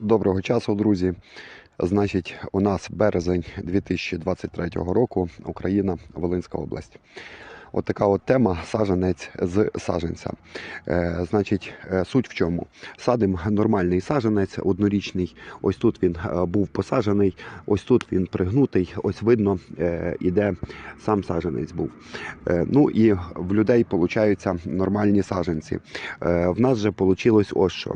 Доброго часу, друзі. Значить, у нас березень 2023 року, Україна, Волинська область. От така от тема саженець з саженця. Е, значить, е, суть в чому? Садимо нормальний саженець однорічний. Ось тут він е, був посаджений, ось тут він пригнутий. Ось видно, е, іде сам саженець був. Е, ну і в людей получаються нормальні саженці. Е, в нас же вийшло ось що.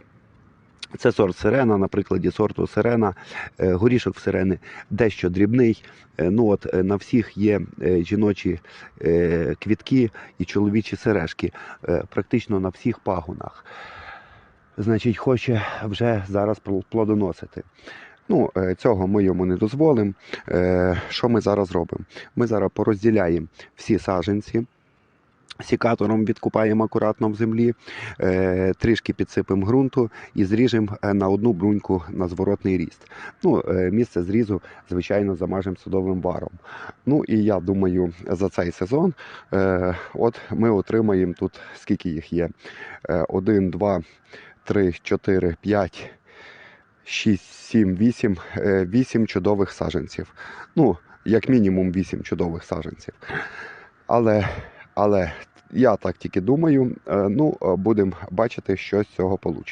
Це сорт сирена, на прикладі сорту сирена, Е, горішок сирени дещо дрібний. Е, Ну от е, на всіх є жіночі квітки і чоловічі сережки, практично на всіх пагонах. Значить, хоче вже зараз пл- плодоносити. Ну, цього ми йому не дозволимо. Що ми зараз робимо? Ми зараз порозділяємо всі саженці. Сікатором відкупаємо акуратно в землі, е, трішки підсипемо ґрунту і зріжемо е, на одну бруньку на зворотний ріст. Ну, е, місце зрізу, звичайно, замажемо садовим варом. Ну і я думаю, за цей сезон от ми отримаємо тут скільки їх є: Е, один, два, три, чотири, п'ять. 6, 7, 8, 8 чудових саджанців. Ну, як мінімум 8 чудових саджанців. Але, але я так тільки думаю. Е, Ну, е, будемо бачити, що з цього вийде.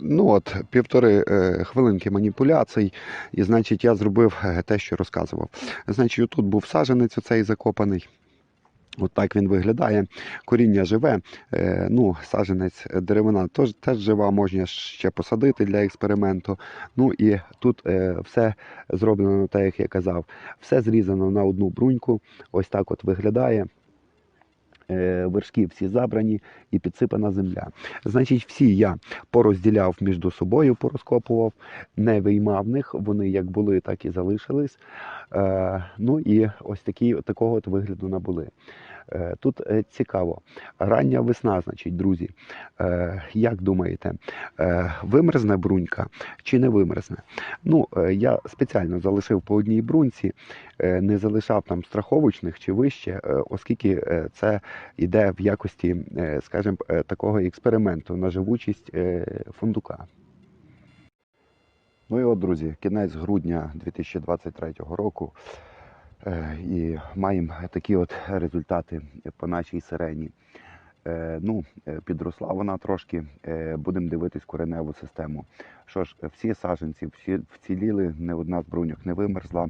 Ну от півтори е, хвилинки маніпуляцій, і значить я зробив те, що розказував. Значить, тут був саджанець оцей закопаний. От так він виглядає. Коріння живе. Ну, саджанець е, деревина теж, теж жива, можна ще посадити для експерименту. Ну і тут все зроблено так, як я казав. Все зрізано на одну бруньку. Ось так от виглядає. Е, Вершки всі забрані і підсипана земля. Значить, всі я порозділяв між собою, порозкопував, не виймав них. Вони як були, так і залишились. Е, ну і ось такі, такого от вигляду набули. Е, Тут е, цікаво. Рання весна, значить, друзі. Е, Як думаєте, вимерзне брунька чи не вимерзне? Ну, я спеціально залишив по одній бруньці, не залишав там страховочних чи вище, оскільки це йде в якості, скажімо, такого експерименту на живучість фундука. Ну і от, друзі, кінець грудня 2023 року. Е, І маємо такі от результати по нашій сирені. Е, Ну, е, підросла вона трошки. Будемо дивитись кореневу систему. Що ж, всі саджанці всі вціліли, не одна з бруньок не вимерзла.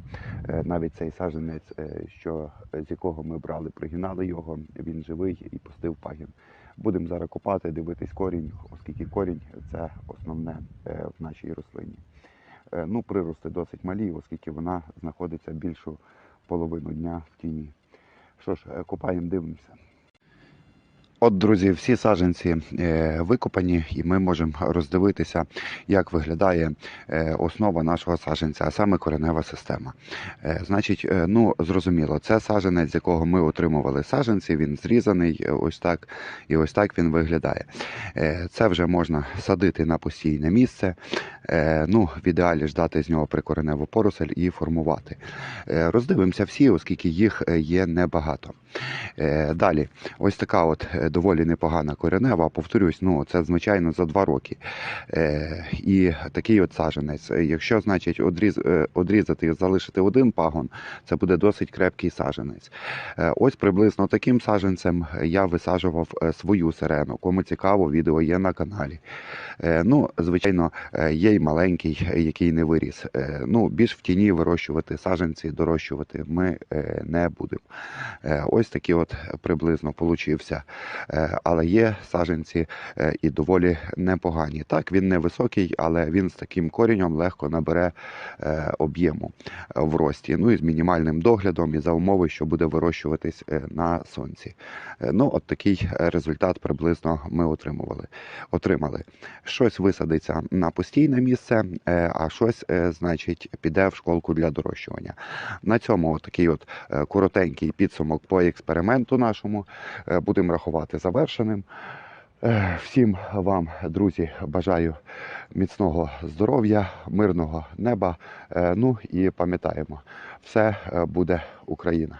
Навіть цей саджанець, е, що з якого ми брали, пригинали його, він живий і пустив пагін. Будемо зараз копати, дивитись корінь, оскільки корінь це основне в нашій рослині. Ну, прирости досить малі, оскільки вона знаходиться більшу половину дня в тіні. Що ж, е, копаємо, дивимося. От, друзі, всі саджанці е, викопані, і ми можемо роздивитися, як виглядає е, основа нашого саджанця, а саме коренева система. Значить, ну зрозуміло, це саджанець, з якого ми отримували саджанці. Він зрізаний, ось так, і ось так він виглядає. Це вже можна садити на постійне місце. Е, ну, в ідеалі ждати з нього прикореневу поросель і формувати. Е, роздивимося всі, оскільки їх е, є небагато. Далі, ось така от доволі непогана коренева. Повторюсь, ну це звичайно за два роки. І такий от саженець. Якщо, значить, одріз, одрізати і залишити один пагон, це буде досить крепкий саженець. Ось приблизно таким саженцем я висаджував свою сирену. Кому цікаво, відео є на каналі. Ну, звичайно, є маленький, який не виріс. Е, ну, більш в тіні вирощувати саженці, дорощувати ми е, не будемо. Е, Ось такі от приблизно получився. Але є саженці і доволі непогані. Так, він не високий, але він з таким корінням легко набере об'єму в рості. Ну і з мінімальним доглядом і за умови, що буде вирощуватись на сонці. Ну, от такий результат приблизно ми отримували. отримали. Щось висадиться на постійне місце, е, а щось, е, значить, піде в школку для дорощування. На цьому такий от е, коротенький підсумок по експерименту нашому будемо рахувати завершеним. Всім вам, друзі, бажаю міцного здоров'я, мирного неба. Ну і пам'ятаємо, все буде Україна.